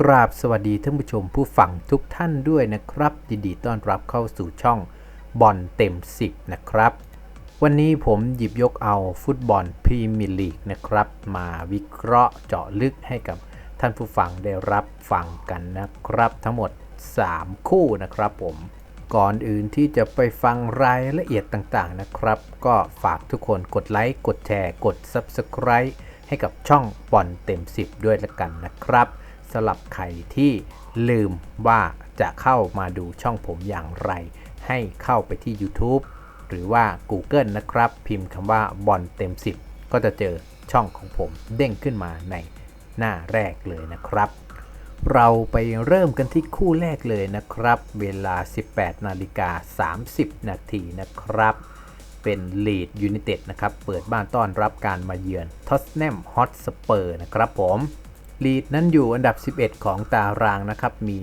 กราบสวัสดีท่านผู้ชมผู้ฟังทุกท่านด้วยนะครับยินดีต้อนรับเข้าสู่ช่องบอลเต็ม 10 นะครับ วันนี้ผมหยิบยกเอาฟุตบอลพรีเมียร์ลีกนะครับ มาวิเคราะห์เจาะลึกให้กับท่านผู้ฟังได้รับฟังกันนะครับ ทั้งหมด 3 คู่นะครับผมก่อนอื่นที่จะไปฟังรายละเอียดต่างๆนะครับ ก็ฝากทุกคนกดไลค์กดแชร์ กด Subscribe ให้กับช่องบอลเต็ม 10 ด้วยละกันนะครับ สำหรับใครที่ลืมว่าจะเข้ามาดูช่องผมอย่างไร ให้เข้าไปที่ YouTube หรือว่า Google นะครับ พิมพ์คำว่าบอลเต็ม 10 ก็จะเจอช่องของผมเด้งขึ้นมาในหน้าแรกเลยนะครับ เราไปเริ่มกันที่คู่แรกเลยนะครับ เวลา 18 นาฬิกา 30 นาทีนะครับ เป็นลีดยู i นเต็ดนะครับ เปิดบ้านต้อนรับการมาเยือนทอสแนมฮอตสเปอร์นะครับผม ลีดนั้นอยู่อันดับ 11 ของตารางนะครับ มี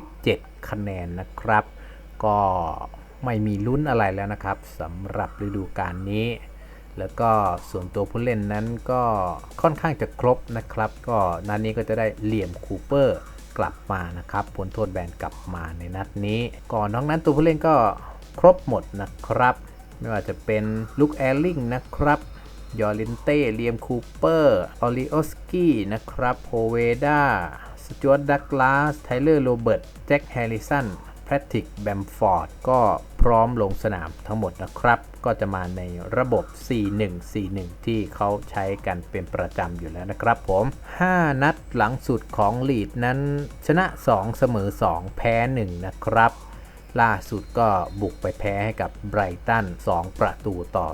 47 คะแนนนะครับ ก็ไม่มีลุ้นอะไรแล้วนะครับสำหรับฤดูกาลนี้ แล้วก็ส่วนตัวผู้เล่นนั้นก็ค่อนข้างจะครบนะครับ ก็นัดนี้ก็จะได้เหลี่ยมคูเปอร์กลับมานะครับผลโทษแบนกลับมาในนัดนี้ ก่อนน้องนั้นตัวผู้เล่นก็ครบหมดนะครับ ไม่ว่าจะเป็นลุกแอลลิงนะครับ ยอรินเต้เลียมคูเปอร์ออริโอสกี้นะครับโฮเวดาสจวตดักลาสไทเลอร์โรเบิร์ตแจ็คแฮร์ริสันแพทริกแบมฟอร์ดก็พร้อมลงสนามทั้งหมดนะครับ ก็จะมาในระบบ 4-1-4-1 ที่เขาใช้กันเป็นประจำอยู่แล้วนะครับผม 5 นัดหลังสุดของลีดนั้น ชนะ 2 เสมอ 2 แพ้ 1 นะครับ ล่าสุดก็บุกไปแพ้ให้กับไบรตัน 2 ประตูต่อ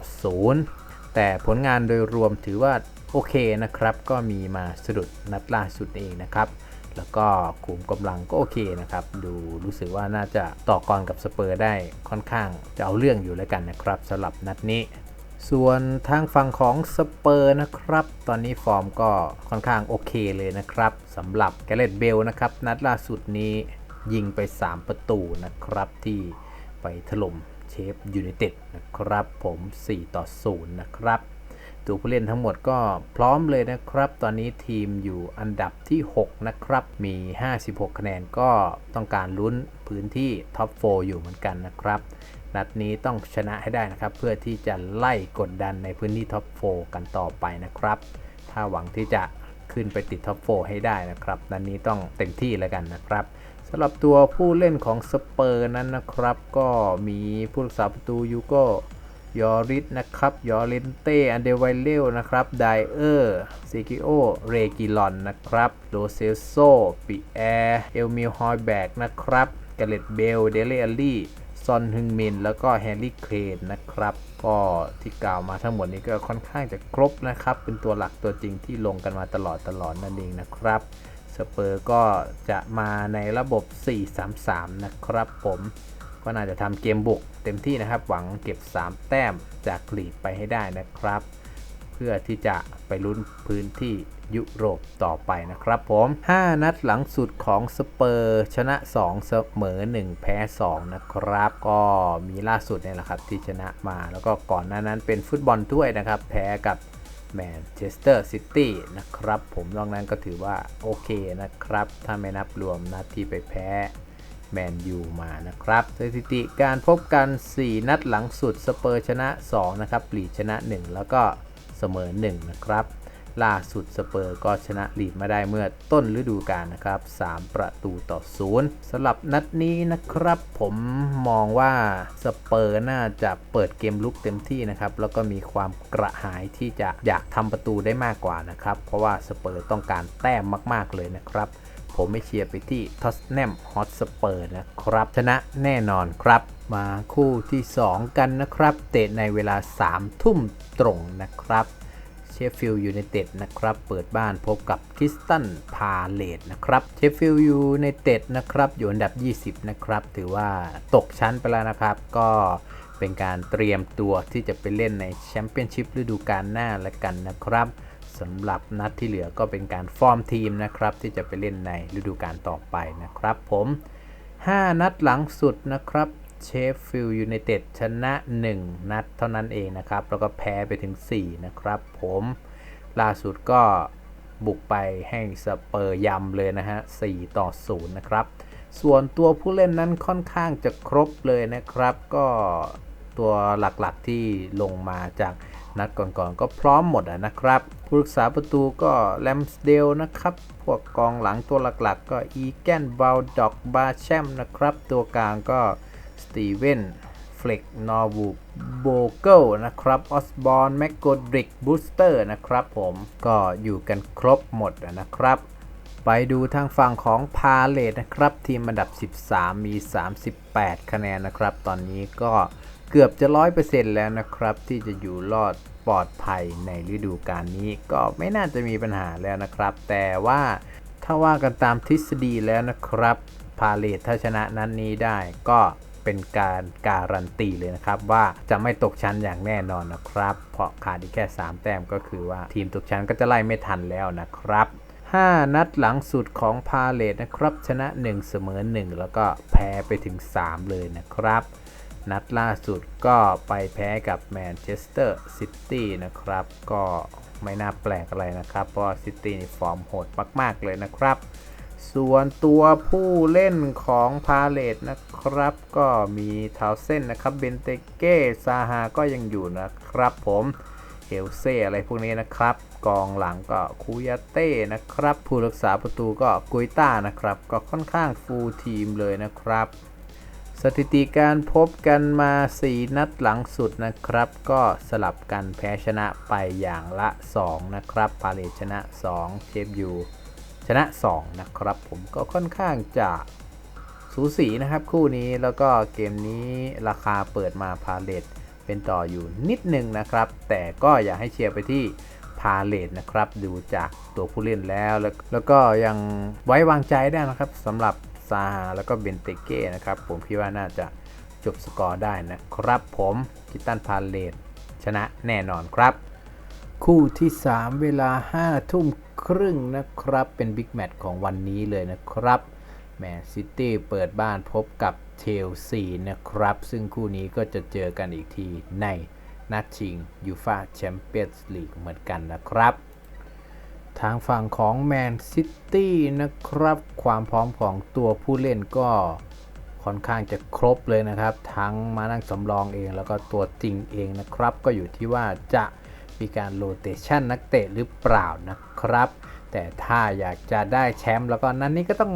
0 แต่ผลงานโดยรวมถือว่าโอเคนะครับ ก็มีมาสะดุดนัดล่าสุดเองนะครับ แล้วก็ขุมกำลังก็โอเคนะครับ ดูรู้สึกว่าน่าจะต่อกรกับสเปอร์ได้ค่อนข้างจะเอาเรื่องอยู่แล้วกันนะครับสำหรับนัดนี้ส่วนทางฝั่งของสเปอร์นะครับ ตอนนี้ฟอร์มก็ค่อนข้างโอเคเลยนะครับสำหรับแกเรตเบลนะครับ นัดล่าสุดนี้ยิงไป 3 ประตูนะครับที่ไปถล่ม เชฟยูไนเต็ดนะครับผม 4 ต่อ 0 นะครับตัวผู้เล่นทั้งหมดก็พร้อมเลยนะครับ ตอนนี้ทีมอยู่อันดับที่ 6 นะครับ มี 56 คะแนนก็ต้องการลุ้นพื้นที่ท็อป 4 อยู่เหมือนกันนะครับ นัดนี้ต้องชนะให้ได้นะครับ เพื่อที่จะไล่กดดันในพื้นที่ท็อป 4 กันต่อไปนะครับ ถ้าหวังที่จะขึ้นไปติดท็อป 4 ให้ได้นะครับ นัดนี้ต้องเต็มที่แล้วกันนะครับ สำหรับตัวผู้เล่นของสเปอร์นั้นนะครับ ก็มีผู้รักษาประตูยูโกยอริสนะครับยอเรนเต้อันเดไวเลลนะครับไดเออร์ซิกิโอเรกิลอนนะครับโรเซโซปิแอร์เอลมิฮอยแบกนะครับเกเลตเบลเดเลอลี่ซอนฮึงมิน แล้วก็แฮร์รี่เครนนะครับ ก็ที่กล่าวมาทั้งหมดนี้ก็ค่อนข้างจะครบนะครับ เป็นตัวหลักตัวจริงที่ลงกันมาตลอดตลอดนั่นเองนะครับ สเปอร์ก็จะมาในระบบ 4-3-3 นะครับผมก็น่าจะทำเกมบุกเต็มที่นะครับ หวังเก็บ 3 แต้มจากลีดไปให้ได้นะครับ เพื่อที่จะไปลุ้นพื้นที่ยุโรปต่อไปนะครับผม 5 นัดหลังสุดของสเปอร์ชนะ 2 เสมอ 1 แพ้ 2 นะครับ ก็มีล่าสุดเนี่ยแหละครับที่ชนะมา แล้วก็ก่อนหน้านั้นเป็นฟุตบอลถ้วยนะครับ แพ้กับ แมนเชสเตอร์ซิตี้นะครับผมนอกนั้นก็ถือว่าโอเคนะครับ ถ้าไม่นับรวมนัดที่ไปแพ้แมนยูมานะครับสถิติการพบกัน 4 นัดหลังสุดสเปอร์ชนะ 2 นะครับ ปลีชนะ 1 แล้วก็เสมอ 1 นะครับ ล่าสุดสเปอร์ก็ชนะลีดมาได้เมื่อต้นฤดูกาลนะครับ 3 ประตูต่อ 0สำหรับนัดนี้นะครับ ผมมองว่าสเปอร์น่าจะเปิดเกมลุกเต็มที่นะครับ แล้วก็มีความกระหายที่จะอยากทำประตูได้มากกว่านะครับ เพราะว่าสเปอร์ต้องการแต้มมาก ๆ เลยนะครับผมไม่เชียร์ไปที่ทอสแนมฮอตสเปอร์นะครับ ชนะแน่นอนครับ มาคู่ที่ 2 กันนะครับ เตะในเวลา 3 ทุ่มตรงนะครับ ฟฟิลด์ยูไนเต็ดนะครับ เปิดบ้านพบกับคริสตันพาเลตนะครับเชฟฟิลด์ยูไนเต็ดนะครับอยู่อันดับ 20 นะครับ ถือว่าตกชั้นไปแล้วนะครับ ก็เป็นการเตรียมตัวที่จะไปเล่นในแชมเปี้ยนชิพฤดูกาลหน้าละกันนะครับสำหรับนัดที่เหลือก็เป็นการฟอร์มทีมนะครับ ที่จะไปเล่นในฤดูกาลต่อไปนะครับผม 5 นัดหลังสุดนะครับ เชฟฟิลด์ยูไนเต็ดชนะ 1 นัดเท่านั้นเองนะครับ แล้วก็แพ้ไปถึง 4 นะครับผมล่าสุดก็บุกไปให้สเปอร์ยำเลยนะฮะ 4 ต่อ 0 นะครับ ส่วนตัวผู้เล่นนั้นค่อนข้างจะครบเลยนะครับ ก็ตัวหลักๆที่ลงมาจากนัดก่อนๆก็พร้อมหมดนะครับ ผู้รักษาประตูก็แลมสเดลนะครับ พวกกองหลังตัวหลักๆก็อีแกนบาลด็อกบาแชมนะครับ ตัวกลางก็ ตีเวนเฟล็กนอร์วูโบเกิลนะครับออสบอนแมกโกดริกบูสเตอร์นะครับผมก็อยู่กันครบหมดนะครับ ไปดูทางฝั่งของพาเลตนะครับ ทีมอันดับ 13 มี 38 คะแนนนะครับ ตอนนี้ก็เกือบจะ 100%แล้วนะครับ ที่จะอยู่รอดปลอดภัยในฤดูกาลนี้ก็ไม่น่าจะมีปัญหาแล้วนะครับ แต่ว่าถ้าว่ากันตามทฤษฎีแล้วนะครับ พาเลตถ้าชนะนั้นนี้ได้ก็ เป็นการการันตีเลยนะครับ ว่าจะไม่ตกชั้นอย่างแน่นอนนะครับ เพราะขาดอีกแค่ 3 แต้มก็คือว่าทีมตกชั้นก็จะไล่ไม่ทันแล้วนะครับ 5 นัดหลังสุดของพาเลตนะครับ ชนะ 1 เสมอ 1 แล้วก็แพ้ไปถึง 3 เลยนะครับ นัดล่าสุดก็ไปแพ้กับแมนเชสเตอร์ซิตี้นะครับ ก็ไม่น่าแปลกอะไรนะครับ เพราะซิตี้นี่ฟอร์มโหดมาก ๆ เลยนะครับ ส่วนตัวผู้เล่นของพาเลตนะครับ ก็มีทาวเส้นนะครับเบนเตเก้ซาฮาก็ยังอยู่นะครับผมเฮลเซ่อะไรพวกนี้นะครับ กองหลังก็คูยาเต้นะครับ ผู้รักษาประตูก็กุยต้านะครับ ก็ค่อนข้างฟูลทีมเลยนะครับ สถิติการพบกันมา 4 นัดหลังสุดนะครับ ก็สลับกันแพ้ชนะไปอย่างละ 2 นะครับ พาเลชนะ 2 เชฟยู ชนะ 2 นะครับ ผมก็ค่อนข้างจะสูสีนะครับคู่นี้แล้วก็เกมนี้ราคาเปิดมาพาเลตเป็นต่ออยู่นิดนึงนะครับ แต่ก็อยากให้เชียร์ไปที่พาเลตนะครับ ดูจากตัวผู้เล่นแล้วแล้วแล้วก็ยังไว้วางใจได้นะครับสำหรับซาฮาแล้วก็เบนเตเก้นะครับ ผมคิดว่าน่าจะจบสกอร์ได้นะครับผมกิตันพาเลตชนะแน่นอนครับ คู่ที่ 3 เวลา5ทุ่ม ครึ่งนะครับ เป็นบิ๊กแมตช์ของวันนี้เลยนะครับแมนซิตี้เปิดบ้านพบกับเชลซีนะครับ ซึ่งคู่นี้ก็จะเจอกันอีกทีในนัดชิงยูฟาแชมเปี้ยนส์ลีกเหมือนกันนะครับ ทางฝั่งของแมนซิตี้นะครับ ความพร้อมของตัวผู้เล่นก็ค่อนข้างจะครบเลยนะครับ ทั้งมานั่งสำรองเองแล้วก็ตัวจริงเองนะครับ ก็อยู่ที่ว่าจะ มีการโรเตชันนักเตะหรือเปล่านะครับ แต่ถ้าอยากจะได้แชมป์แล้วก็นั้นนี้ก็ต้อง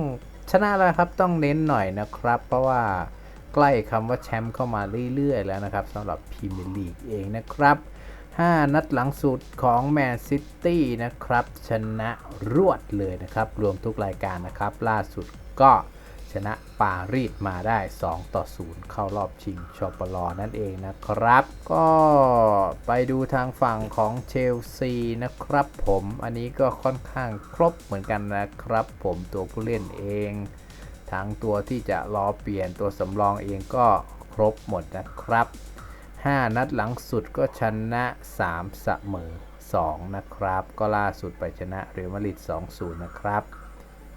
ชนะแล้วครับต้องเน้นหน่อยนะครับ เพราะว่าใกล้คำว่าแชมป์เข้ามาเรื่อยๆ แล้วนะครับสำหรับพรีเมียร์ลีกเองนะครับ 5 นัดหลังสุดของแมนซิตี้นะครับ ชนะรวดเลยนะครับ รวมทุกรายการนะครับ ล่าสุดก็ ชนะปารีสมาได้ 2 ต่อ 0 เข้ารอบชิงชอปลนั่นเองนะครับ ก็ไปดูทางฝั่งของเชลซีนะครับผมอันนี้ก็ค่อนข้างครบเหมือนกันนะครับผมตัวผู้เล่นเอง ทั้งตัวที่จะรอเปลี่ยนตัวสำรองเองก็ครบหมดนะครับ 5 นัดหลังสุดก็ชนะ 3 เสมอ 2 นะครับ ก็ล่าสุดไปชนะเรอัลมาดริด2-0 นะครับ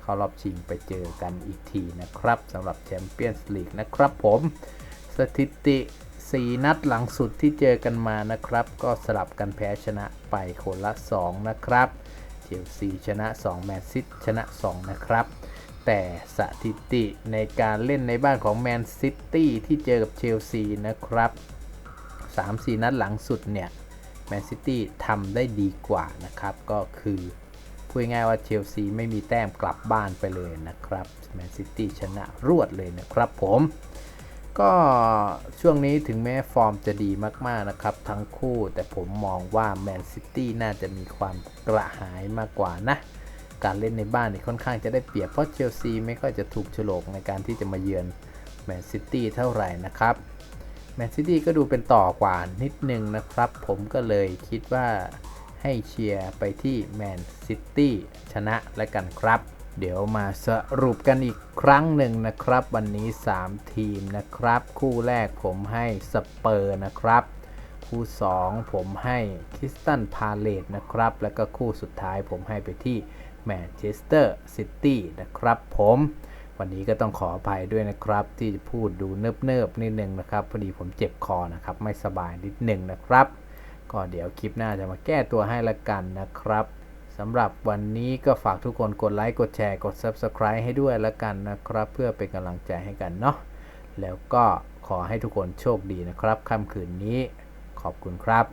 เข้ารอบชิงไปเจอกันอีกทีนะครับสำหรับแชมเปี้ยนส์ลีกนะครับผมสถิติ 4 นัดหลังสุดที่เจอกันมานะครับ ก็สลับกันแพ้ชนะไปคนละ 2 นะครับเชลซีชนะ 2 แมนซิตชนะ 2 นะครับ แต่สถิติในการเล่นในบ้านของแมนซิตี้ที่เจอกับเชลซีนะครับ 3-4 นัดหลังสุดเนี่ยแมนซิตี้ทำได้ดีกว่านะครับ ก็คือ พูดง่ายว่าเชลซีไม่มีแต้มกลับบ้านไปเลยนะครับแมนซิตี้ชนะรวดเลยนะครับผมก็ช่วงนี้ถึงแม้ฟอร์มจะดีมากๆนะครับ ทั้งคู่แต่ผมมองว่าแมนซิตี้น่าจะมีความกระหายมากกว่านะ การเล่นในบ้านนี่ค่อนข้างจะได้เปรียบ เพราะเชลซีไม่ค่อยจะถูกฉลกในการที่จะมาเยือนแมนซิตี้เท่าไหร่นะครับแมนซิตี้ก็ดูเป็นต่อกว่านิดนึงนะครับ ผมก็เลยคิดว่า ให้เชียร์ไปที่แมนซิตี้ชนะและกันครับ เดี๋ยวมาสรุปกันอีกครั้งหนึ่งนะครับ วันนี้ 3 ทีมนะครับ คู่แรกผมให้สเปอร์นะครับ คู่ 2 ผมให้คริสตันพาเลตนะครับ แล้วก็คู่สุดท้ายผมให้ไปที่แมนเชสเตอร์ซิตี้นะครับผมวันนี้ก็ต้องขออภัยด้วยนะครับ ที่จะพูดดูเนิบๆนิดนึงนะครับ พอดีผมเจ็บคอนะครับ ไม่สบายนิดนึงนะครับ ก็เดี๋ยวคลิปหน้าจะมาแก้ตัวให้ละกันนะครับสำหรับวันนี้ก็ฝากทุกคนกดไลค์กดแชร์กด Subscribe ให้ด้วยละกันนะครับ เพื่อเป็นกำลังใจให้กันเนาะแล้วก็ขอให้ทุกคนโชคดีนะครับค่ำคืนนี้ขอบคุณครับ